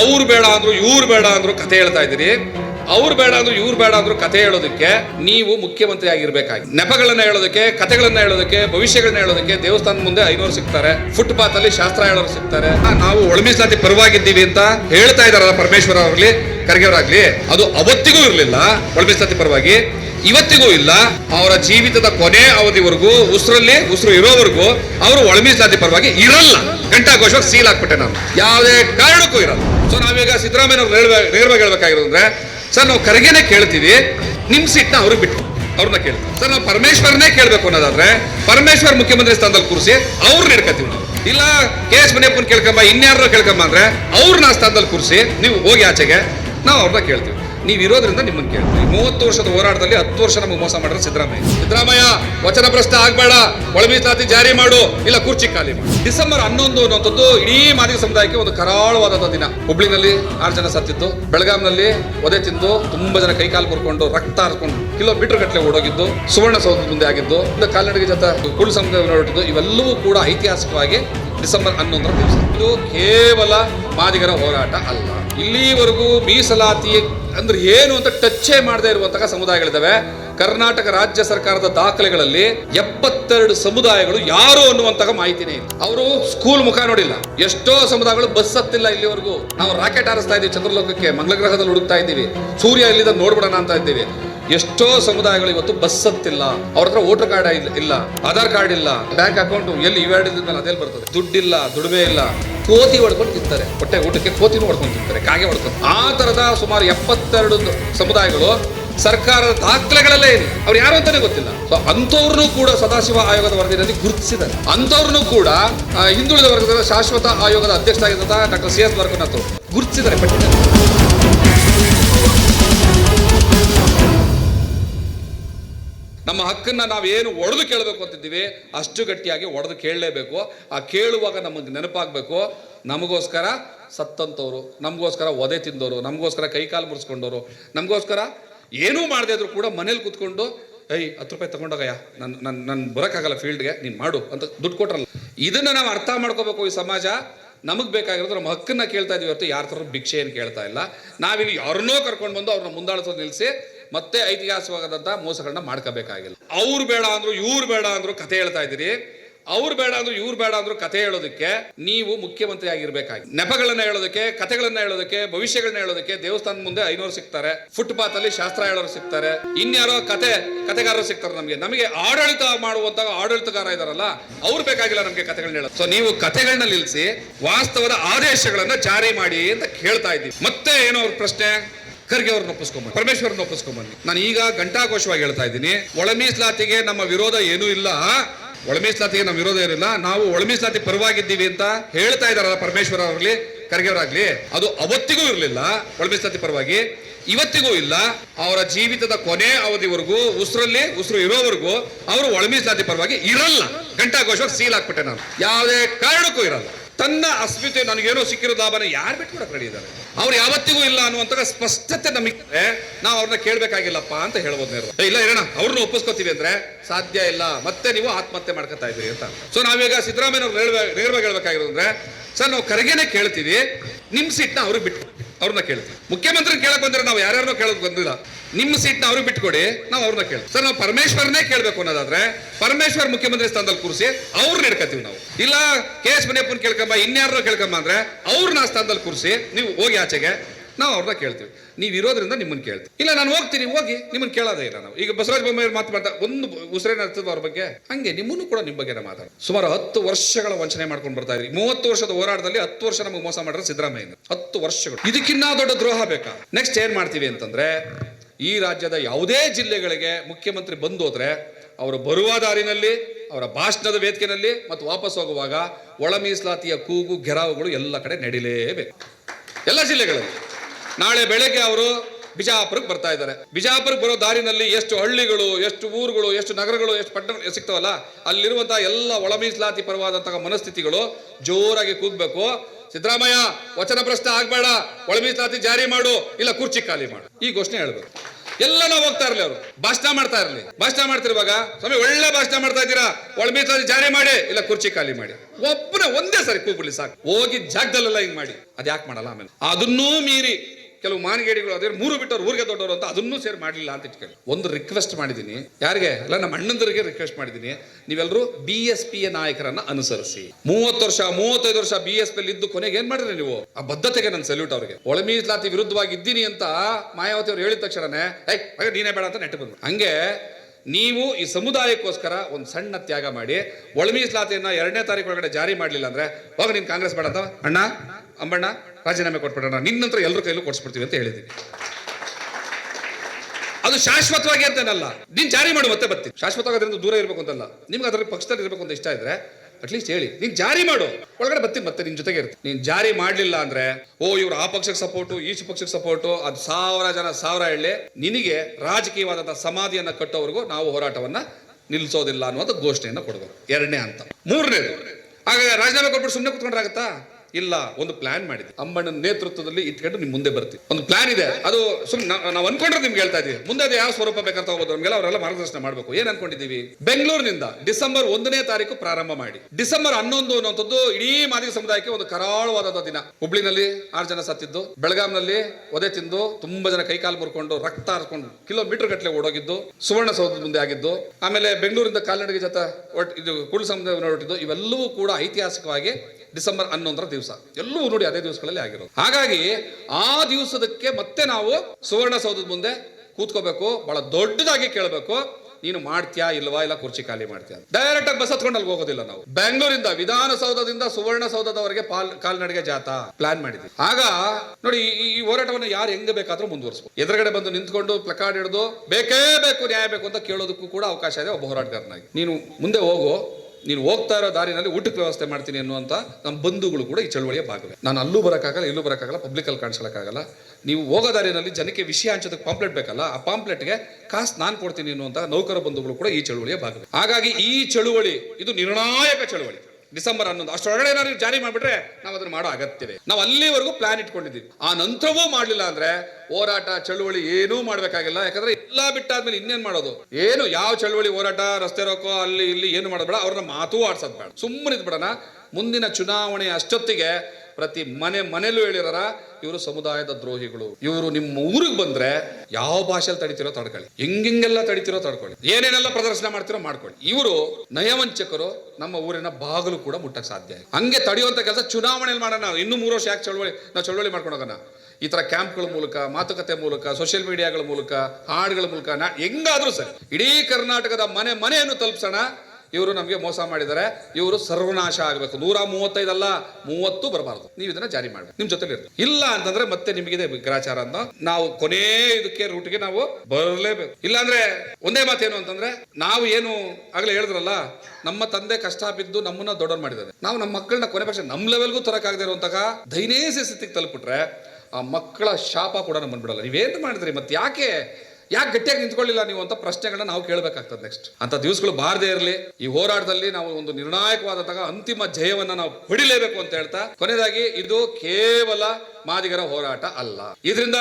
ಅವ್ರು ಬೇಡ ಅಂದ್ರು ಇವ್ರು ಬೇಡ ಅಂದ್ರು ಕತೆ ಹೇಳ್ತಾ ಇದ್ದೀರಿ. ಅವ್ರು ಬೇಡ ಅಂದ್ರು ಇವ್ರು ಬೇಡ ಅಂದ್ರು ಕತೆ ಹೇಳೋದಕ್ಕೆ ನೀವು ಮುಖ್ಯಮಂತ್ರಿ ಆಗಿರ್ಬೇಕಾಗಿ ನೆಪಗಳನ್ನ ಹೇಳೋದಕ್ಕೆ, ಕತೆಗಳನ್ನ ಹೇಳೋದಕ್ಕೆ, ಭವಿಷ್ಯಗಳನ್ನ ಹೇಳೋದಕ್ಕೆ ದೇವಸ್ಥಾನದ ಮುಂದೆ ಐನೂರು ಸಿಗ್ತಾರೆ ಫುಟ್ಪಾತ್ ಅಲ್ಲಿ ಶಾಸ್ತ್ರ ಹೇಳೋರು ಸಿಗ್ತಾರೆ. ನಾವು ಒಳಮೀಸಲಾತಿ ಪರವಾಗಿದ್ದೀವಿ ಅಂತ ಹೇಳ್ತಾ ಇದಾರಲ್ಲ ಪರಮೇಶ್ವರ ಅವ್ರಲ್ಲಿ ಖರ್ಗೆಯವರಾಗ್ಲಿ ಅದು ಅವತ್ತಿಗೂ ಇರಲಿಲ್ಲ ಒಳಮೀಸಲಾತಿ ಪರವಾಗಿ. ಇವತ್ತಿಗೂ ಇಲ್ಲ, ಅವರ ಜೀವಿತದ ಕೊನೆ ಅವಧಿವರೆಗೂ, ಉಸಿರಲ್ಲಿ ಉಸಿರು ಇರೋವರೆಗೂ ಅವರು ಒಳಮೀಸಲಾತಿ ಪರವಾಗಿ ಇರಲ್ಲ. ಗಂಟಾಘೋಷವಾಗಿ ಸೀಲ್ ಹಾಕ್ಬಿಟ್ಟೆ ನಾನು. ಯಾವುದೇ ಕಾರಣಕ್ಕೂ ಇರಲ್ಲ. ಸೊ ನಾವೀಗ ಸಿದ್ದರಾಮಯ್ಯ ನೇರವಾಗಿ ಹೇಳ್ಬೇಕಾಗಿರೋದು ಅಂದ್ರೆ ಸರ್, ನಾವು ಕರೆಗೆನೆ ಕೇಳ್ತೀವಿ ನಿಮ್ಮ ಸೀಟ್ನ ಅವ್ರಿಗೆ ಬಿಟ್ಟು ಅವ್ರನ್ನ ಕೇಳ್ತೀವಿ. ಸರ್, ನಾವು ಪರಮೇಶ್ವರನೇ ಕೇಳ್ಬೇಕು ಅನ್ನೋದಾದ್ರೆ, ಪರಮೇಶ್ವರ್ ಮುಖ್ಯಮಂತ್ರಿ ಸ್ಥಾನದಲ್ಲಿ ಕೂರಿಸಿ ಅವ್ರನ್ನ ಹಿಡ್ಕತೀವಿ ನಾವು. ಇಲ್ಲ, ಕೆ ಎಸ್ ಮುನಿಯಪ್ಪನ ಕೇಳ್ಕೊಂಬ ಇನ್ಯಾರೋ ಕೇಳ್ಕೊಂಬ ಅಂದ್ರೆ ಅವ್ರನ್ನ ಸ್ಥಾನದಲ್ಲಿ ಕೂರಿಸಿ, ನೀವು ಹೋಗಿ ಆಚೆಗೆ, ನಾವು ಅವ್ರನ್ನ ಕೇಳ್ತೀವಿ. ನೀವು ಇರೋದ್ರಿಂದ ನಿಮ್ಮನ್ನು ಕೇಳ್ತೀವಿ ಮೂವತ್ತು ವರ್ಷದ ಹೋರಾಟದಲ್ಲಿ ಹತ್ತು ವರ್ಷ ನಮಗೆ ಮೋಸ ಮಾಡಿದ್ರೆ ಸಿದ್ದರಾಮಯ್ಯ. ಸಿದ್ದರಾಮಯ್ಯ, ವಚನ ಭ್ರಷ್ಟ ಆಗಬೇಡ ಒಳಮೀಸಲಾತಿ ಜಾರಿ ಮಾಡು, ಇಲ್ಲ ಕುರ್ಚಿ ಖಾಲಿ ಮಾಡು. ಡಿಸೆಂಬರ್ ಹನ್ನೊಂದು ಅನ್ನೋಂಥದ್ದು ಇಡೀ ಮಾದಿಗ ಸಮುದಾಯಕ್ಕೆ ಒಂದು ಕರಾಳವಾದ ದಿನ. ಹುಬ್ಳಿನಲ್ಲಿ ಆರು ಜನ ಸತ್ತಿತ್ತು ಬೆಳಗಾಂನಲ್ಲಿ ಒದೆ ತಿಂದು ತುಂಬಾ ಜನ ಕೈಕಾಲು ಕೊರ್ಕೊಂಡು ರಕ್ತ ಹರ್ಕೊಂಡು ಕಿಲೋಮೀಟರ್ ಗಟ್ಟಲೆ ಓಡೋಗಿದ್ದು, ಸುವರ್ಣ ಸೌಧ ಮುಂದೆ ಆಗಿದ್ದು ಇಲ್ಲ ಕಾಲ್ನಡಿಗೆ ಜೊತೆ ಕುಳು ಸಮುದಾಯ ಹೊರಟಿದ್ದು, ಇವೆಲ್ಲವೂ ಕೂಡ ಐತಿಹಾಸಿಕವಾಗಿ ಡಿಸೆಂಬರ್ ಹನ್ನೊಂದರ ದಿವಸ. ಇದು ಕೇವಲ ಮಾದಿಗರ ಹೋರಾಟ ಅಲ್ಲ. ಇಲ್ಲಿವರೆಗೂ ಮೀಸಲಾತಿ ಅಂದ್ರೆ ಏನು ಅಂತ ಟಚ್ಚೇ ಮಾಡದೇ ಇರುವಂತಹ ಸಮುದಾಯಗಳಿದ್ದಾವೆ. ಕರ್ನಾಟಕ ರಾಜ್ಯ ಸರ್ಕಾರದ ದಾಖಲೆಗಳಲ್ಲಿ ಎಪ್ಪತ್ತೆರಡು ಸಮುದಾಯಗಳು ಯಾರು ಅನ್ನುವಂತಹ ಮಾಹಿತಿನೇ ಇಲ್ಲ. ಅವರು ಸ್ಕೂಲ್ ಮುಖ ನೋಡಿಲ್ಲ. ಎಷ್ಟೋ ಸಮುದಾಯಗಳು ಬಸ್ ಹತ್ತಿಲ್ಲ ಇಲ್ಲಿವರೆಗೂ. ನಾವು ರಾಕೆಟ್ ಹಾರಿಸ್ತಾ ಇದ್ದೀವಿ, ಚಂದ್ರಲೋಕಕ್ಕೆ ಮಂಗಳ ಗ್ರಹದಲ್ಲಿ ಹುಡುಕ್ತಾ ಇದ್ದೀವಿ. ಸೂರ್ಯ ಇಲ್ಲಿಂದ ನೋಡ್ಬಿಡೋಣ ಅಂತ ಇದ್ದೀವಿ. ಎಷ್ಟೋ ಸಮುದಾಯಗಳು ಇವತ್ತು ಬಸ್ ಹತ್ತಿಲ್ಲ. ಅವ್ರ ಹತ್ರ ವೋಟರ್ ಕಾರ್ಡ್ ಇಲ್ಲ ಆಧಾರ್ ಕಾರ್ಡ್ ಇಲ್ಲ. ಬ್ಯಾಂಕ್ ಅಕೌಂಟ್ ಎಲ್ಲಿ ಇವೆರಡಿದ್ಮೇಲೆ ಅದೇಲಿ ಬರ್ತದೆ. ದುಡ್ಡಿಲ್ಲ, ದುಡಿಮೆ ಇಲ್ಲ. ಕೋತಿ ಹೊಡ್ಕೊಂಡು ತಿಂತಾರೆ. ಹೊಟ್ಟೆ ಊಟಕ್ಕೆ ಕೋತಿನೂ ಹೊಡ್ಕೊಂಡು ತಿಂತಾರೆ, ಕಾಗೆ ಹೊಡ್ಕೊಂಡು. ಆ ತರದ ಸುಮಾರು ಎಪ್ಪತ್ತೆರಡು ಸಮುದಾಯಗಳು ಸರ್ಕಾರದ ದಾಖಲೆಗಳಲ್ಲೇ ಇದೆ ಅವ್ರು ಯಾರು ಅಂತಾನೆ ಗೊತ್ತಿಲ್ಲ. ಸೊ ಅಂಥವ್ರನ್ನೂ ಕೂಡ ಸದಾಶಿವ ಆಯೋಗದ ವರದಿಯಲ್ಲಿ ಗುರುತಿಸಿದ್ದಾರೆ. ಅಂಥವ್ರನ್ನೂ ಕೂಡ ಹಿಂದುಳಿದ ವರ್ಗದ ಶಾಶ್ವತ ಆಯೋಗದ ಅಧ್ಯಕ್ಷರಾಗಿದ್ದಂತಹ ಡಾಕ್ಟರ್ ಸಿ ಎಸ್ ವರ್ಕನಾಥ್ ಹಕ್ಕನ್ನ ನಾವೇನು ಒಡೆದು ಕೇಳಬೇಕು ಅಂತಿದ್ದೀವಿ, ಅಷ್ಟು ಗಟ್ಟಿಯಾಗಿ ಒಡೆದು ಕೇಳಲೇಬೇಕು. ಆ ಕೇಳುವಾಗ ನಮಗೆ ನೆನಪಾಗಬೇಕು, ನಮಗೋಸ್ಕರ ಸತ್ತಂಥವ್ರು ನಮಗೋಸ್ಕರ ಒದೆ ತಿಂದವರು ನಮಗೋಸ್ಕರ ಕೈಕಾಲು ಮುರಿಸ್ಕೊಂಡವರು ನಮಗೋಸ್ಕರ ಏನೂ ಮಾಡದೇ ಇದ್ರು ಕೂಡ ಮನೇಲಿ ಕೂತ್ಕೊಂಡು ಐ ಹತ್ತು ರೂಪಾಯಿ ತೊಗೊಂಡೋಗಯ್ಯ ನನ್ನ ನನ್ನ ನನ್ನ ಬರೋಕ್ಕಾಗಲ್ಲ ಫೀಲ್ಡ್ಗೆ, ನೀನು ಮಾಡು ಅಂತ ದುಡ್ಡು ಕೊಟ್ರಲ್ಲ. ಇದನ್ನ ನಾವು ಅರ್ಥ ಮಾಡ್ಕೋಬೇಕು ಈ ಸಮಾಜ. ನಮಗೆ ಬೇಕಾಗಿರೋದು ನಮ್ಮ ಹಕ್ಕನ್ನು ಕೇಳ್ತಾ ಇದ್ದೀವಿ ಹೊರತು ಯಾರ ಥರ ಭಿಕ್ಷೆ ಏನು ಕೇಳ್ತಾ ಇಲ್ಲ. ನಾವಿಲ್ಲಿ ಯಾರನ್ನೋ ಕರ್ಕೊಂಡು ಬಂದು ಅವ್ರನ್ನ ಮುಂದಾಳಿಸೋದು ನಿಲ್ಲಿಸಿ ಮತ್ತೆ ಐತಿಹಾಸಿಕವಾದಂಥ ಮೋಸಗಳನ್ನ ಮಾಡ್ಕೋಬೇಕಾಗಿಲ್ಲ. ಅವ್ರು ಬೇಡ ಅಂದ್ರು ಇವ್ರು ಬೇಡ ಅಂದ್ರು ಕತೆ ಹೇಳ್ತಾ ಇದ್ದೀರಿ. ಅವ್ರು ಬೇಡ ಅಂದ್ರು ಇವ್ರು ಬೇಡ ಅಂದ್ರು ಕತೆ ಹೇಳೋದಕ್ಕೆ ನೀವು ಮುಖ್ಯಮಂತ್ರಿ ಆಗಿರ್ಬೇಕಾಗಿ ನೆಪಗಳನ್ನ ಹೇಳೋದಕ್ಕೆ ಕತೆಗಳನ್ನ ಹೇಳೋದಕ್ಕೆ, ಭವಿಷ್ಯಗಳನ್ನ ಹೇಳೋದಕ್ಕೆ ದೇವಸ್ಥಾನದ ಮುಂದೆ ಐನೂರು ಸಿಗ್ತಾರೆ. ಫುಟ್ಪಾತ್ ಅಲ್ಲಿ ಶಾಸ್ತ್ರ ಹೇಳೋರು ಸಿಗ್ತಾರೆ. ಇನ್ಯಾರೋ ಕತೆ ಕತೆಗಾರರು ಸಿಗ್ತಾರೆ ನಮಗೆ. ನಮಗೆ ಆಡಳಿತ ಮಾಡುವಂತ ಆಡಳಿತಗಾರ ಇದಾರಲ್ಲ, ಅವ್ರು ಬೇಕಾಗಿಲ್ಲ ನಮಗೆ ಕತೆಗಳನ್ನ ಹೇಳೋದು. ಸೊ ನೀವು ಕತೆಗಳನ್ನ ನಿಲ್ಲಿಸಿ ವಾಸ್ತವದ ಆದೇಶಗಳನ್ನ ಜಾರಿ ಮಾಡಿ ಅಂತ ಕೇಳ್ತಾ ಇದ್ದೀವಿ. ಮತ್ತೆ ಏನೋ ಅವ್ರ ಪ್ರಶ್ನೆ? ಖರ್ಗೆ ಅವ್ರನ್ನ ಒಪ್ಪಿಸ್ಕೊಂಬನ್ನಿ. ಪರಮೇಶ್ವರನ್ನ ಒಪ್ಪಿಸ್ಕೊಂಬನ್ನಿ. ನಾನು ಈಗ ಘಂಟಾಘೋಷವಾಗಿ ಹೇಳ್ತಾ ಇದ್ದೀನಿ ಒಳ ಮೀಸಲಾತಿಗೆ ನಮ್ಮ ವಿರೋಧ ಏನೂ ಇಲ್ಲ. ಒಳ ಮೀಸಲಾತಿಗೆ ನಮ್ಮ ವಿರೋಧ ಏನಿಲ್ಲ. ನಾವು ಒಳ ಮೀಸಲಾತಿ ಪರವಾಗಿದ್ದೀವಿ ಅಂತ ಹೇಳ್ತಾ ಇದಾರಲ್ಲ ಪರಮೇಶ್ವರ ಅವರಲ್ಲಿ, ಖರ್ಗೆ ಅವರಾಗ್ಲಿ. ಅದು ಅವತ್ತಿಗೂ ಇರಲಿಲ್ಲ ಒಳ ಮೀಸಲಾತಿ ಪರವಾಗಿ. ಇವತ್ತಿಗೂ ಇಲ್ಲ. ಅವರ ಜೀವಿತದ ಕೊನೆ ಅವಧಿವರೆಗೂ, ಉಸಿರಲ್ಲಿ ಉಸಿರು ಇರೋವರೆಗೂ ಅವರು ಒಳ ಮೀಸಲಾತಿ ಪರವಾಗಿ ಇರಲ್ಲ. ಘಂಟಾಘೋಷವಾಗಿ ಸೀಲ್ ಹಾಕ್ಬಿಟ್ಟೆ ನಾನು. ಯಾವುದೇ ಕಾರಣಕ್ಕೂ ಇರಲ್ಲ. ತನ್ನ ಅಸ್ಮಿತೆ ನನಗೇನೋ ಸಿಕ್ಕಿರೋ ಲಾಭನ ಯಾರು ಬಿಟ್ಕೊಡಕ್ ರೆಡಿ ಇದ್ದಾರೆ? ಅವ್ರು ಯಾವತ್ತಿಗೂ ಇಲ್ಲ ಅನ್ನುವಂತ ಸ್ಪಷ್ಟತೆ ನಮಗೆ ನಾವು ಅವ್ರನ್ನ ಕೇಳಬೇಕಾಗಿಲ್ಲಪ್ಪ ಅಂತ ಹೇಳ್ಬೋದು ನೇರ ಇಲ್ಲ ಇರೋಣ ಅವ್ರನ್ನ ಒಪ್ಪಿಸ್ಕೋತೀವಿ ಅಂದ್ರೆ ಸಾಧ್ಯ ಇಲ್ಲ. ಮತ್ತೆ ನೀವು ಆತ್ಮಹತ್ಯೆ ಮಾಡ್ಕೊತಾ ಇದ್ರಿ ಅಂತ. ಸೊ ನಾವೀಗ ಸಿದ್ದರಾಮಯ್ಯ ಅವ್ರು ನೇರವಾಗಿ ಹೇಳ್ಬೇಕಾಗಿರೋದು ಅಂದ್ರೆ, ಸರ್, ನಾವು ಕರೆಗೆನೆ ಕೇಳ್ತೀವಿ. ನಿಮ್ ಸೀಟ್ನ ಅವ್ರಿಗೆ ಬಿಟ್ಟು ಅವ್ರನ್ನ ಕೇಳ್ತೀವಿ. ಮುಖ್ಯಮಂತ್ರಿ ಕೇಳಕ್ ಬಂದ್ರೆ ನಾವು ಯಾರ್ಯಾರನ್ನೋ ಕೇಳಕ್ ಬಂದಿಲ್ಲ. ನಿಮ್ಮ ಸೀಟ್ನ ಅವ್ರಿಗೆ ಬಿಟ್ಕೊಡಿ, ನಾವು ಅವ್ರನ್ನ ಕೇಳಿ ಸರ್, ನಾವು ಪರಮೇಶ್ವರನೇ ಕೇಳಬೇಕು ಅನ್ನೋದಾದ್ರೆ, ಪರಮೇಶ್ವರ್ ಮುಖ್ಯಮಂತ್ರಿ ಸ್ಥಾನದಲ್ಲಿ ಕೂರಿಸಿ ಅವ್ರನ್ನ ಹಿಡ್ಕತೀವಿ ನಾವು. ಇಲ್ಲ, ಕೆ ಎಸ್ ಮನೆಯಪ್ಪನ್ ಕೇಳ್ಕೊಂಬ ಇನ್ಯಾರೋ ಕೇಳ್ಕೊಂಬ ಅಂದ್ರೆ ಅವ್ರನ್ನ ಸ್ಥಾನದಲ್ಲಿ ಕೂರಿಸಿ ನೀವು ಹೋಗಿ ಆಚೆಗೆ, ನಾವು ಅವ್ರನ್ನ ಕೇಳ್ತೀವಿ. ನೀವು ಇರೋದ್ರಿಂದ ನಿಮ್ಮನ್ನ ಕೇಳ್ತೀವಿ. ಇಲ್ಲ, ನಾನು ಹೋಗ್ತೀನಿ, ಹೋಗಿ, ನಿಮ್ಮನ್ನ ಕೇಳೋದೇ ಇಲ್ಲ ನಾವು. ಈಗ ಬಸವರಾಜ ಬೊಮ್ಮಾಯಿ ಮಾತು ಮಾಡ್ತಾ ಒಂದು ಉಸಿರೇನ ಇರ್ತದೆ ಅವ್ರ ಬಗ್ಗೆ? ಹಂಗೆ, ನಿಮ್ಮನ್ನು ಕೂಡ ನಿಮ್ಮ ಬಗ್ಗೆ ಮಾತಾಡ ಸುಮಾರು ಹತ್ತು ವರ್ಷಗಳ ವಂಚನೆ ಮಾಡ್ಕೊಂಡು ಬರ್ತಾ ಇದ್ರಿ ಮೂವತ್ತು ವರ್ಷದ ಹೋರಾಟದಲ್ಲಿ ಹತ್ತು ವರ್ಷ ನಮಗೆ ಮೋಸ ಮಾಡಿದ್ರೆ ಸಿದ್ದರಾಮಯ್ಯ ಹತ್ತು ವರ್ಷಗಳು. ಇದಕ್ಕಿನ್ನ ದೊಡ್ಡ ದ್ರೋಹ ಬೇಕಾ? ನೆಕ್ಸ್ಟ್ ಏನ್ ಮಾಡ್ತೀವಿ ಅಂತಂದ್ರೆ ಈ ರಾಜ್ಯದ ಯಾವುದೇ ಜಿಲ್ಲೆಗಳಿಗೆ ಮುಖ್ಯಮಂತ್ರಿ ಬಂದೋದ್ರೆ ಅವರು ಬರುವ ದಾರಿನಲ್ಲಿ, ಅವರ ಭಾಷಣದ ವೇದಿಕೆನಲ್ಲಿ ಮತ್ತು ವಾಪಸ್ ಹೋಗುವಾಗ ಒಳ ಮೀಸಲಾತಿಯ ಕೂಗು ಗೆರಾವುಗಳು ಎಲ್ಲ ಕಡೆ ನಡಿಲೇಬೇಕು. ಎಲ್ಲ ಜಿಲ್ಲೆಗಳಲ್ಲಿ. ನಾಳೆ ಬೆಳಗ್ಗೆ ಅವರು ಬಿಜಾಪುರಕ್ಕೆ ಬರ್ತಾ ಇದ್ದಾರೆ. ಬಿಜಾಪುರಕ್ಕೆ ಬರೋ ದಾರಿನಲ್ಲಿ ಎಷ್ಟು ಹಳ್ಳಿಗಳು, ಎಷ್ಟು ಊರುಗಳು, ಎಷ್ಟು ನಗರಗಳು, ಎಷ್ಟು ಪಟ್ಟಣ ಸಿಗ್ತಾವಲ್ಲ, ಅಲ್ಲಿರುವಂತಹ ಎಲ್ಲ ಒಳಮೀಸಲಾತಿ ಪರವಾದಂತಹ ಮನಸ್ಥಿತಿಗಳು ಜೋರಾಗಿ ಕೂಗ್ಬೇಕು. ಸಿದ್ದರಾಮಯ್ಯ, ವಚನ ಪ್ರಶ್ನೆ ಆಗ್ಬೇಡ, ಒಳಮೀಸಲಾತಿ ಜಾರಿ ಮಾಡು, ಇಲ್ಲ ಕುರ್ಚಿ ಖಾಲಿ ಮಾಡು. ಈ ಘೋಷಣೆ ಹೇಳ್ಬೇಕು. ಎಲ್ಲ ನಾವು ಹೋಗ್ತಾ ಇರ್ಲಿ ಅವರು. ಭಾಷಣ ಮಾಡ್ತಾ ಇರ್ಲಿ. ಭಾಷಣ ಮಾಡ್ತಿರುವಾಗ, ಸ್ವಾಮಿ, ಒಳ್ಳೆ ಭಾಷಣ ಮಾಡ್ತಾ ಇದ್ದೀರಾ? ಒಳಮೀಸಲಾತಿ ಜಾರಿ ಮಾಡಿ, ಇಲ್ಲ ಕುರ್ಚಿ ಖಾಲಿ ಮಾಡಿ. ಒಬ್ಬನೇ ಒಂದೇ ಸರಿ ಕೂಗ್ಬಿಡ್ಲಿ ಸಾಕು. ಹೋಗಿ ಜಾಗದಲ್ಲೆಲ್ಲ ಹಿಂಗ್ ಮಾಡಿ. ಅದ್ ಯಾಕೆ ಮಾಡಲ್ಲ ಆಮೇಲೆ. ಅದನ್ನೂ ಮೀರಿ ಕೆಲವು ಮಾನಗೇಡಿಗಳು ಅದೇ ಮೂರು ಬಿಟ್ಟವ್ರು ಊರಿಗೆ ದೊಡ್ಡವರು ಅಂತ ಅದನ್ನೂ ಸೇರ್ ಮಾಡಲಿಲ್ಲ ಅಂತ ಇಟ್ಕೊಳ್ಳಿ. ಒಂದು ರಿಕ್ವೆಸ್ಟ್ ಮಾಡಿದ್ದೀನಿ. ಯಾರಿಗೆ? ಅಲ್ಲ, ನಮ್ಮ ಅಣ್ಣಂದರಿಗೆ ರಿಕ್ವೆಸ್ಟ್ ಮಾಡಿದ್ದೀನಿ. ನೀವೆಲ್ಲರೂ ಬಿ ಎಸ್ ಪಿ ನಾಯಕರನ್ನ ಅನುಸರಿಸಿ. ಮೂವತ್ತು ವರ್ಷ, ಮೂವತ್ತೈದು ವರ್ಷ ಬಿ ಎಸ್ ಪಿ ಇದ್ದು ಕೊನೆಗೆ ಏನ್ ಮಾಡಿದ್ರಿ ನೀವು? ಆ ಬದ್ಧತೆಗೆ ನನ್ನ ಸಲ್ಯೂಟ್ ಅವ್ರಿಗೆ. ಒಳ ಮೀಸಲಾತಿ ವಿರುದ್ಧವಾಗಿ ಇದ್ದೀನಿ ಅಂತ ಮಾಯಾವತಿ ಅವ್ರು ಹೇಳಿದ ತಕ್ಷಣನೇ, ಏಯ್ ನೀನೇ ಬೇಡ ಅಂತ ನೆಟ್ಟು ಬಂದ್ರು ಹಂಗೆ ನೀವು ಈ ಸಮುದಾಯಕ್ಕೋಸ್ಕರ ಒಂದು ಸಣ್ಣ ತ್ಯಾಗ ಮಾಡಿ ಒಳ ಮೀಸಲಾತಿಯನ್ನ ಎರಡನೇ ತಾರೀಕು ಒಳಗಡೆ ಜಾರಿ ಮಾಡಲಿಲ್ಲ ಅಂದ್ರೆ ಹೋಗ ನಿನ್ ಕಾಂಗ್ರೆಸ್ ಬೇಡ ಅಣ್ಣ, ಅಂಬಣ್ಣ, ರಾಜೀನಾಮೆ ಕೊಟ್ಬಿಡೋಣ. ನಿನ್ನಂತರ ಎಲ್ಲರ ಕೈಲೂ ಕೊಡ್ಸ್ಬಿಡ್ತೀವಿ ಅಂತ ಹೇಳಿದ್ದೀನಿ ಅದು ಶಾಶ್ವತವಾಗಿ ಅಂತೇನಲ್ಲ. ನೀನ್ ಜಾರಿ ಮಾಡು, ಮತ್ತೆ ಬರ್ತೀನಿ. ಶಾಶ್ವತವಾಗಿ ಅದರಿಂದ ದೂರ ಇರಬೇಕು ಅಂತಲ್ಲ. ನಿಮ್ಗೆ ಅದರ ಪಕ್ಷದಲ್ಲಿ ಇರಬೇಕು ಅಂತ ಇಷ್ಟ ಇದ್ರೆ ಅಟ್ಲೀಸ್ಟ್ ಹೇಳಿ. ನೀನ್ ಜಾರಿ ಮಾಡು. ಒಳಗಡೆ ಬರ್ತೀನಿ ಮತ್ತೆ ನಿನ್ ಜೊತೆಗೆ ಇರ್ತೀನಿ. ನೀನ್ ಜಾರಿ ಮಾಡ್ಲಿಲ್ಲ ಅಂದ್ರೆ, ಓ, ಇವ್ರು ಆ ಪಕ್ಷಕ್ಕೆ ಸಪೋರ್ಟು ಈ ಪಕ್ಷಕ್ಕೆ ಸಪೋರ್ಟು ಅದು ಸಾವಿರ ಜನ ಸಾವಿರ ಹೇಳಿ ನಿನಗೆ ರಾಜಕೀಯವಾದಂತಹ ಸಮಾಧಿಯನ್ನ ಕಟ್ಟೋವರೆಗೂ ನಾವು ಹೋರಾಟವನ್ನ ನಿಲ್ಲಿಸೋದಿಲ್ಲ ಅನ್ನುವಂಥ ಘೋಷಣೆಯನ್ನ ಕೊಡಬೇಕು. ಎರಡನೇ ಹಂತ. ಮೂರನೇದು. ಆಗ ರಾಜೀನಾಮೆ ಕೊಟ್ಬಿಟ್ಟು ಸುಮ್ಮನೆ ಕುತ್ಕೊಂಡ್ರಾಗತ್ತಾ? ಇಲ್ಲ, ಒಂದು ಪ್ಲಾನ್ ಮಾಡಿದೆ ಅಮ್ಮಣ್ಣನ ನೇತೃತ್ವದಲ್ಲಿ ಇಟ್ಕೊಂಡು ನಿಮ್ ಮುಂದೆ ಬರ್ತೀವಿ ಒಂದು ಪ್ಲಾನ್ ಇದೆ. ಅದು ಸುಮ್ಮನೆ ನಾವು ಅನ್ಕೊಂಡ್ರೆ ನಿಮ್ಗೆ ಹೇಳ್ತಾ ಇದೀವಿ ಮುಂದೆ ಅದು ಯಾವ ಸ್ವರೂಪ ಬೇಕಂತ ಹೋಗೋದು ನಮ್ಗೆಲ್ಲ ಅವರೆಲ್ಲ ಮಾರ್ಗದರ್ಶನ ಮಾಡಬೇಕು. ಏನ್ ಅನ್ಕೊಂಡಿದೀವಿ ಬೆಂಗಳೂರಿನಿಂದ ಡಿಸೆಂಬರ್ ಒಂದನೇ ತಾರೀಕು ಪ್ರಾರಂಭ ಮಾಡಿ. ಡಿಸೆಂಬರ್ ಹನ್ನೊಂದು ಅನ್ನುವಂಥದ್ದು ಇಡೀ ಮಾದಿಗ ಸಮುದಾಯಕ್ಕೆ ಒಂದು ಕರಾಳವಾದ ದಿನ. ಹುಬ್ಳಿನಲ್ಲಿ ಆರು ಜನ ಸತ್ತಿದ್ದು, ಬೆಳಗಾಂನಲ್ಲಿ ಒದೆ ತಿಂದು, ತುಂಬಾ ಜನ ಕೈಕಾಲು ಮುರ್ಕೊಂಡು, ರಕ್ತ ಹರ್ಕೊಂಡು ಕಿಲೋಮೀಟರ್ ಗಟ್ಟಲೆ ಓಡೋಗಿದ್ದು ಸುವರ್ಣಸೌಧದ ಮುಂದೆ ಆಗಿದ್ದು, ಆಮೇಲೆ ಬೆಂಗಳೂರಿಂದ ಕಾಲ್ನಡಿಗೆ ಜೊತೆ ಇದು ಕುಳು ಸಮುದಾಯ ಹೊರಟಿದ್ದು, ಇವೆಲ್ಲವೂ ಕೂಡ ಐತಿಹಾಸಿಕವಾಗಿ ಡಿಸೆಂಬರ್ ಹನ್ನೊಂದರ ದಿವಸ. ಎಲ್ಲೂ ನೋಡಿ ಅದೇ ದಿವಸಗಳಲ್ಲಿ ಆಗಿರೋದು. ಹಾಗಾಗಿ ಆ ದಿವಸದಕ್ಕೆ ಮತ್ತೆ ನಾವು ಸುವರ್ಣಸೌಧದ ಮುಂದೆ ಕೂತ್ಕೋಬೇಕು, ಬಹಳ ದೊಡ್ಡದಾಗಿ ಕೇಳಬೇಕು, ನೀನು ಮಾಡ್ತೀಯಾ ಇಲ್ವಾ ಇಲ್ಲ ಕುರ್ಚಿ ಖಾಲಿ ಮಾಡ್ತೀಯಾ ಡೈರೆಕ್ಟ್ ಆಗಿ ಬಸ್ ಹತ್ಕೊಂಡು ಅಲ್ಲಿ ಹೋಗೋದಿಲ್ಲ ನಾವು. ಬೆಂಗಳೂರಿಂದ, ವಿಧಾನಸೌಧದಿಂದ ಸುವರ್ಣಸೌಧದವರೆಗೆ ಪಾಲ್, ಕಾಲ್ನಡಿಗೆ ಜಾಥಾ ಪ್ಲಾನ್ ಮಾಡಿದ್ವಿ. ಆಗ ನೋಡಿ ಈ ಹೋರಾಟವನ್ನು ಯಾರು ಹೆಂಗ್ ಬೇಕಾದ್ರೂ ಮುಂದುವರಿಸಬಹುದು ಎದುರುಗಡೆ ಬಂದು ನಿಂತ್ಕೊಂಡು ಪ್ಲಕಾರ್ಡ್ ಹಿಡಿದು, ಬೇಕೇ ಬೇಕು, ನ್ಯಾಯ ಬೇಕು ಅಂತ ಕೇಳೋದಕ್ಕೂ ಕೂಡ ಅವಕಾಶ ಇದೆ, ಒಬ್ಬ ಹೋರಾಟಗಾರನಾಗಿ. ನೀನು ಮುಂದೆ ಹೋಗು. ನೀನು ಹೋಗ್ತಾ ಇರೋ ದಾರಿನಲ್ಲಿ ಊಟಕ್ಕೆ ವ್ಯವಸ್ಥೆ ಮಾಡ್ತೀನಿ ಅನ್ನುವಂಥ ನಮ್ಮ ಬಂಧುಗಳು ಕೂಡ ಈ ಚಳುವಳಿಯ ಭಾಗವೇ. ನಾನು ಅಲ್ಲೂ ಬರೋಕ್ಕಾಗಲ್ಲ, ಇಲ್ಲೂ ಬರೋಕ್ಕಾಗಲ್ಲ ಪಬ್ಲಿಕಲ್ಲಿ ಕಾಣಿಸೋಕ್ಕಾಗಲ್ಲ. ನೀವು ಹೋಗೋ ದಾರಿನಲ್ಲಿ ಜನಕ್ಕೆ ವಿಷಯ ಹಂಚೋದಕ್ಕೆ ಪಾಂಪ್ಲೆಟ್ ಬೇಕಲ್ಲ, ಆ ಪಾಂಪ್ಲೆಟ್ಗೆ ಕಾಸು ನಾನು ಕೊಡ್ತೀನಿ ಅನ್ನುವಂಥ ನೌಕರ ಬಂಧುಗಳು ಕೂಡ ಈ ಚಳುವಳಿಯ ಭಾಗವೇ. ಹಾಗಾಗಿ ಈ ಚಳುವಳಿ, ಇದು ನಿರ್ಣಾಯಕ ಚಳುವಳಿ. ಡಿಸೆಂಬರ್ ಹನ್ನೊಂದು ಅಷ್ಟರೊಳಗಡೆ ಏನಾದ್ರು ಜಾರಿ ಮಾಡಿಬಿಟ್ರೆ ನಾವು ಅದನ್ನ ಮಾಡೋ ಅಗತ್ಯವೇ ನಾವು ಅಲ್ಲಿವರೆಗೂ ಪ್ಲಾನ್ ಇಟ್ಕೊಂಡಿದ್ದೀವಿ. ಆ ನಂತರವೂ ಮಾಡಲಿಲ್ಲ ಅಂದ್ರೆ ಹೋರಾಟ, ಚಳುವಳಿ ಏನೂ ಮಾಡಬೇಕಾಗಿಲ್ಲ. ಯಾಕಂದ್ರೆ ಎಲ್ಲ ಬಿಟ್ಟಾದ್ಮೇಲೆ ಇನ್ನೇನು ಮಾಡೋದು? ಏನು ಯಾವ ಚಳುವಳಿ, ಹೋರಾಟ, ರಸ್ತೆ ರೋಕೋ, ಅಲ್ಲಿ, ಇಲ್ಲಿ ಏನು ಮಾಡೋದು ಬೇಡ. ಅವ್ರನ್ನ ಮಾತೂ ಆಡ್ಸೋದು ಬೇಡ. ಸುಮ್ಮನೆ ಇದ್ಬಿಡೋಣ ಮುಂದಿನ ಚುನಾವಣೆ ಅಷ್ಟೊತ್ತಿಗೆ ಪ್ರತಿ ಮನೆ ಮನೆಯಲ್ಲೂ ಹೇಳಿದಾರ ಇವರು ಸಮುದಾಯದ ದ್ರೋಹಿಗಳು. ಇವರು ನಿಮ್ಮ ಊರಿಗೆ ಬಂದ್ರೆ ಯಾವ ಭಾಷೆಯಲ್ಲಿ ತಡಿತಿರೋ ತಡ್ಕೊಳ್ಳಿ. ಹೆಂಗೆಲ್ಲ ತಡಿತಿರೋ ತಡ್ಕೊಳ್ಳಿ. ಏನೇನೆಲ್ಲ ಪ್ರದರ್ಶನ ಮಾಡ್ತಿರೋ ಮಾಡ್ಕೊಳ್ಳಿ. ಇವರು ನಯವಂಚಕರು ನಮ್ಮ ಊರಿನ ಬಾಗಿಲು ಕೂಡ ಮುಟ್ಟಕ್ಕೆ ಸಾಧ್ಯ. ಹಂಗೆ ತಡೆಯುವಂತ ಕೆಲಸ ಚುನಾವಣೆಯಲ್ಲಿ ಮಾಡೋಣ. ನಾವು ಇನ್ನೂ ಮೂರು ವರ್ಷ ಯಾಕೆ ಚಳವಳಿ, ನಾವು ಚಳವಳಿ ಮಾಡ್ಕೊಂಡು ಹೋಗೋಣ? ಈ ತರ ಕ್ಯಾಂಪ್ಗಳ ಮೂಲಕ, ಮಾತುಕತೆ ಮೂಲಕ ಸೋಷಿಯಲ್ ಮೀಡಿಯಾಗಳ ಮೂಲಕ, ಹಾಡುಗಳ ಮೂಲಕ ನಾ ಹೆಂಗಾದ್ರೂ ಸರ್. ಇಡೀ ಕರ್ನಾಟಕದ ಮನೆ ಮನೆಯನ್ನು ತಲುಪಿಸೋಣ. ಇವರು ನಮಗೆ ಮೋಸ ಮಾಡಿದ್ದಾರೆ. ಇವರು ಸರ್ವನಾಶ ಆಗಬೇಕು. ನೂರ ಮೂವತ್ತೈದಲ್ಲ, ಮೂವತ್ತು ಬರಬಾರ್ದು. ನೀವು ಇದನ್ನ ಜಾರಿ ಮಾಡಬೇಕು. ನಿಮ್ ಜೊತೆ ಇಲ್ಲ ಅಂತಂದ್ರೆ ಮತ್ತೆ ನಿಮಗಿದೆ ಗ್ರಾಚಾರ ಅಂತ. ನಾವು ಕೊನೆ ಇದಕ್ಕೆ ರೂಟ್ಗೆ ನಾವು ಬರಲೇಬೇಕು. ಇಲ್ಲಾಂದ್ರೆ ಒಂದೇ ಮಾತೇನು ಅಂತಂದ್ರೆ, ನಾವು ಏನು ಆಗ್ಲೇ ಹೇಳಿದ್ರಲ್ಲ, ನಮ್ಮ ತಂದೆ ಕಷ್ಟ ಬಿದ್ದು ನಮ್ಮನ್ನ ದೊಡ್ಡವ್ರು ಮಾಡಿದ್ದಾರೆ. ನಾವು ನಮ್ಮ ಮಕ್ಕಳನ್ನ ಕೊನೆ ಪಕ್ಷ ನಮ್ಮ ಲೆವೆಲ್ಗೂ ತರಕಾಗದೇ ಇರುವಂತಹ ದೈನೇಸಿ ಸ್ಥಿತಿಗೆ ತಲುಪಿಟ್ರೆ, ಆ ಮಕ್ಕಳ ಶಾಪ ಕೂಡ ನಮ್ಮನ್ನು ಬಿಡಲ್ಲ. ನೀವೇನು ಮಾಡಿದ್ರಿ? ಮತ್ತೆ ಯಾಕೆ ಯಾಕೆ ಗಟ್ಟಿಯಾಗಿ ನಿಂತ್ಕೊಳ್ಳಿಲ್ಲ ನೀವು ಅಂತ ಪ್ರಶ್ನೆಗಳನ್ನ ನಾವು ಕೇಳಬೇಕಾಗ್ತದೆ ನೆಕ್ಸ್ಟ್ ಅಂತ ದಿವಸಗಳು ಬಾರದೇ ಇರಲಿ, ಈ ಹೋರಾಟದಲ್ಲಿ ನಾವು ಒಂದು ನಿರ್ಣಾಯಕವಾದಂತಹ ಅಂತಿಮ ಜಯವನ್ನ ನಾವು ಪಡಿಲೇಬೇಕು ಅಂತ ಹೇಳ್ತಾ, ಕೊನೆಯದಾಗಿ ಇದು ಕೇವಲ ಮಾದಿಗರ ಹೋರಾಟ ಅಲ್ಲ. ಇದರಿಂದ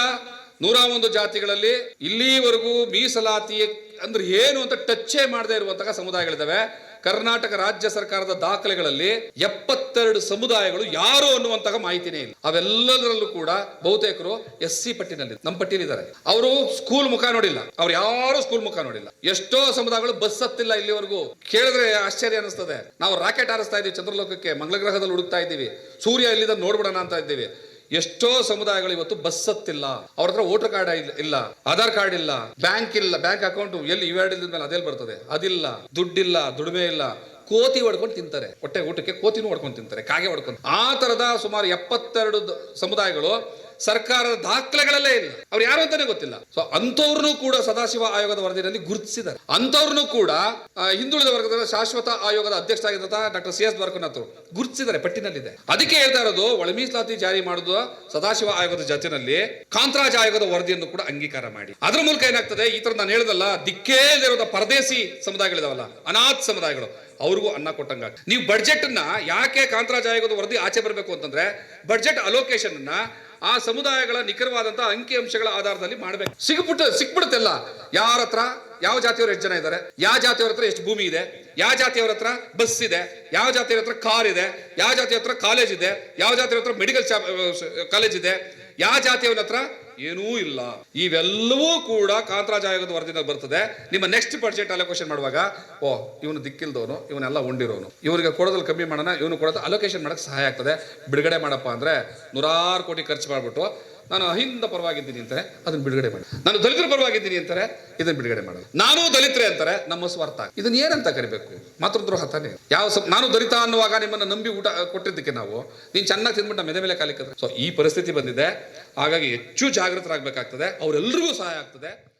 ನೂರ ಒಂದು ಜಾತಿಗಳಲ್ಲಿ ಇಲ್ಲಿವರೆಗೂ ಮೀಸಲಾತಿ ಅಂದ್ರೆ ಏನು ಅಂತ ಟಚ್ಚೇ ಮಾಡದೇ ಇರುವಂತಹ ಸಮುದಾಯಗಳಿದಾವೆ ಕರ್ನಾಟಕ ರಾಜ್ಯ ಸರ್ಕಾರದ ದಾಖಲೆಗಳಲ್ಲಿ ಎಪ್ಪತ್ತೆರಡು ಸಮುದಾಯಗಳು ಯಾರು ಅನ್ನುವಂತಹ ಮಾಹಿತಿನೇ ಇಲ್ಲ. ಅವೆಲ್ಲದರಲ್ಲೂ ಕೂಡ ಬಹುತೇಕರು ಎಸ್ ಸಿ ಪಟ್ಟಿನಲ್ಲಿ, ನಮ್ಮ ಪಟ್ಟಿನಿದ್ದಾರೆ ಅವರು ಸ್ಕೂಲ್ ಮುಖ ನೋಡಿಲ್ಲ. ಅವ್ರು ಯಾರು ಸ್ಕೂಲ್ ಮುಖ ನೋಡಿಲ್ಲ. ಎಷ್ಟೋ ಸಮುದಾಯಗಳು ಬಸ್ ಹತ್ತಿಲ್ಲ ಇಲ್ಲಿವರೆಗೂ. ಕೇಳಿದ್ರೆ ಆಶ್ಚರ್ಯ ಅನಿಸ್ತದೆ ನಾವು ರಾಕೆಟ್ ಹಾರಿಸ್ತಾ ಇದ್ದೀವಿ ಚಂದ್ರಲೋಕಕ್ಕೆ, ಮಂಗಳಗ್ರಹದಲ್ಲಿ ಹುಡುಕ್ತಾ ಇದ್ದೀವಿ ಸೂರ್ಯ ಇಲ್ಲಿಂದ ನೋಡ್ಬಿಡೋಣ ಅಂತ ಇದ್ದೀವಿ. ಎಷ್ಟೋ ಸಮುದಾಯಗಳು ಇವತ್ತು ಬಸ್ ಹತ್ತಿಲ್ಲ ಅವ್ರ ಹತ್ರ ವೋಟರ್ ಕಾರ್ಡ್ ಇಲ್ಲ. ಆಧಾರ್ ಕಾರ್ಡ್ ಇಲ್ಲ. ಬ್ಯಾಂಕ್ ಇಲ್ಲ. ಬ್ಯಾಂಕ್ ಅಕೌಂಟ್ ಎಲ್ಲಿ ಇವೆರಡು ಇಲ್ಲದ ಮೇಲೆ ಅದೆಲ್ಲಿ ಬರ್ತದೆ. ಅದಿಲ್ಲ. ದುಡ್ಡಿಲ್ಲ. ದುಡಿಮೆ ಇಲ್ಲ. ಕೋತಿ ಹೊಡ್ಕೊಂಡು ತಿಂತಾರೆ. ಹೊಟ್ಟೆ ಊಟಕ್ಕೆ ಕೋತಿನೂ ಹೊಡ್ಕೊಂಡು ತಿಂತಾರೆ. ಕಾಗೆ ಹೊಡ್ಕೊಂಡು. ಆ ತರದ ಸುಮಾರು ಎಪ್ಪತ್ತೆರಡು ಸಮುದಾಯಗಳು ಸರ್ಕಾರದ ದಾಖಲೆಗಳಲ್ಲೇ ಇಲ್ಲ. ಅವ್ರು ಯಾರು ಅಂತಾನೆ ಗೊತ್ತಿಲ್ಲ. ಸೊ ಅಂಥವ್ರನ್ನೂ ಕೂಡ ಸದಾಶಿವ ಆಯೋಗದ ವರದಿಯಲ್ಲಿ ಗುರುತಿಸಿದ್ದಾರೆ. ಅಂಥವ್ರನ್ನೂ ಕೂಡ ಹಿಂದುಳಿದ ವರ್ಗದ ಶಾಶ್ವತ ಆಯೋಗದ ಅಧ್ಯಕ್ಷರಾಗಿದ್ದಂತಹ ಡಾಕ್ಟರ್ ಸಿ ಎಸ್ ದ್ವಾರಕನಾಥ್ ಗುರುತಿಸಿದ್ದಾರೆ, ಪಟ್ಟಿನಲ್ಲಿದೆ. ಅದಕ್ಕೆ ಹೇಳ್ತಾ ಇರೋದು, ಒಳಮೀಸಲಾತಿ ಜಾರಿ ಮಾಡುದು ಸದಾಶಿವ ಆಯೋಗದ ಜೊತೆನಲ್ಲಿ ಕಾಂತರಾಜ ಆಯೋಗದ ವರದಿಯನ್ನು ಕೂಡ ಅಂಗೀಕಾರ ಮಾಡಿ. ಅದ್ರ ಮೂಲಕ ಏನಾಗ್ತದೆ, ಈ ತರ ನಾನು ಹೇಳಿದಲ್ಲ ದಿಕ್ಕೇ ಇರೋದ ಪರದೇಶಿ ಸಮುದಾಯಗಳಿದಾವಲ್ಲ, ಅನಾಥ ಸಮುದಾಯಗಳು, ಅವ್ರಿಗೂ ಅನ್ನ ಕೊಟ್ಟಂಗ ನೀವು ಬಡ್ಜೆಟ್ ಅನ್ನ ಯಾಕೆ ಕಾಂತರಾಜ್ ಆಯೋಗದ ವರದಿ ಆಚೆ ಬರಬೇಕು ಅಂತಂದ್ರೆ ಬಡ್ಜೆಟ್ ಅಲೋಕೇಶನ್ ಅನ್ನ ಆ ಸಮುದಾಯಗಳ ನಿಖರವಾದಂತಹ ಅಂಕಿಅಂಶಗಳ ಆಧಾರದಲ್ಲಿ ಮಾಡಬೇಕು. ಸಿಗ್ಬಿಟ್ಟು ಸಿಕ್ಬಿಡುತ್ತೆಲ್ಲ? ಯಾರ ಹತ್ರ? ಯಾವ ಜಾತಿಯವರು ಎಷ್ಟು ಜನ ಇದ್ದಾರೆ ಯಾವ ಜಾತಿಯವ್ರ ಹತ್ರ ಎಷ್ಟು ಭೂಮಿ ಇದೆ? ಯಾವ ಜಾತಿಯವ್ರ ಹತ್ರ ಬಸ್ ಇದೆ? ಯಾವ ಜಾತಿಯವ್ರ ಹತ್ರ ಕಾರ್ ಇದೆ? ಯಾವ ಜಾತಿಯ ಹತ್ರ ಕಾಲೇಜ್ ಇದೆ? ಯಾವ ಜಾತಿಯವ್ರ ಹತ್ರ ಮೆಡಿಕಲ್ ಕಾಲೇಜ್ ಇದೆ? ಯಾವ ಜಾತಿಯವನ ಹತ್ರ ಏನೂ ಇಲ್ಲ. ಇವೆಲ್ಲವೂ ಕೂಡ ಕಾಂತರಾಜಾಯೋಗದ ವರದಿನಲ್ಲಿ ಬರ್ತದೆ. ನಿಮ್ಮ ನೆಕ್ಸ್ಟ್ ಬಜೆಟ್ ಅಲೋಕೇಶನ್ ಮಾಡುವಾಗ, ಓ, ಇವನು ದಿಕ್ಕಿಲ್ದವನು, ಇವನೆಲ್ಲ ಉಂಡಿರೋನು. ಇವರಿಗೆ ಕೊಡೋದ್ರಲ್ಲಿ ಕಮ್ಮಿ ಮಾಡೋಣ, ಇವನು ಕೊಡೋದು ಅಲೋಕೇಶನ್ ಮಾಡಕ್ಕೆ ಸಹಾಯ ಆಗ್ತದೆ. ಬಿಡುಗಡೆ ಮಾಡಪ್ಪ ಅಂದ್ರೆ ನೂರಾರು ಕೋಟಿ ಖರ್ಚು ಮಾಡಿಬಿಟ್ಟು ನಾನು ಅಹಿಂದ ಪರವಾಗಿದ್ದೀನಿ ಅಂತಾರೆ, ಅದನ್ನ ಬಿಡುಗಡೆ ಮಾಡಿ. ನಾನು ದಲಿತರ ಪರವಾಗಿದ್ದೀನಿ ಅಂತಾರೆ, ಇದನ್ನ ಬಿಡುಗಡೆ ಮಾಡೋದು. ನಾನು ದಲಿತರೆ ಅಂತಾರೆ, ನಮ್ಮ ಸ್ವಾರ್ಥ ಇದನ್ನ ಏನಂತ ಕರಿಬೇಕು? ಮಾತೃದ್ರೋಹ ತಾನೇ. ಯಾವ ನಾನು ದಲಿತ ಅನ್ನುವಾಗ ನಿಮ್ಮನ್ನ ನಂಬಿ ಊಟ ಕೊಟ್ಟಿದ್ದಕ್ಕೆ ನಾವು, ನೀನು ಚೆನ್ನಾಗಿ ತಿಂದ್ಬಿಟ್ಟು ಮೆದೆ ಮೇಲೆ ಕಾಲಿಕ್ಕೆ ಸೊ ಈ ಪರಿಸ್ಥಿತಿ ಬಂದಿದೆ. ಹಾಗಾಗಿ ಹೆಚ್ಚು ಜಾಗೃತರಾಗಬೇಕಾಗ್ತದೆ. ಅವರೆಲ್ಲರಿಗೂ ಸಹಾಯ ಆಗ್ತದೆ.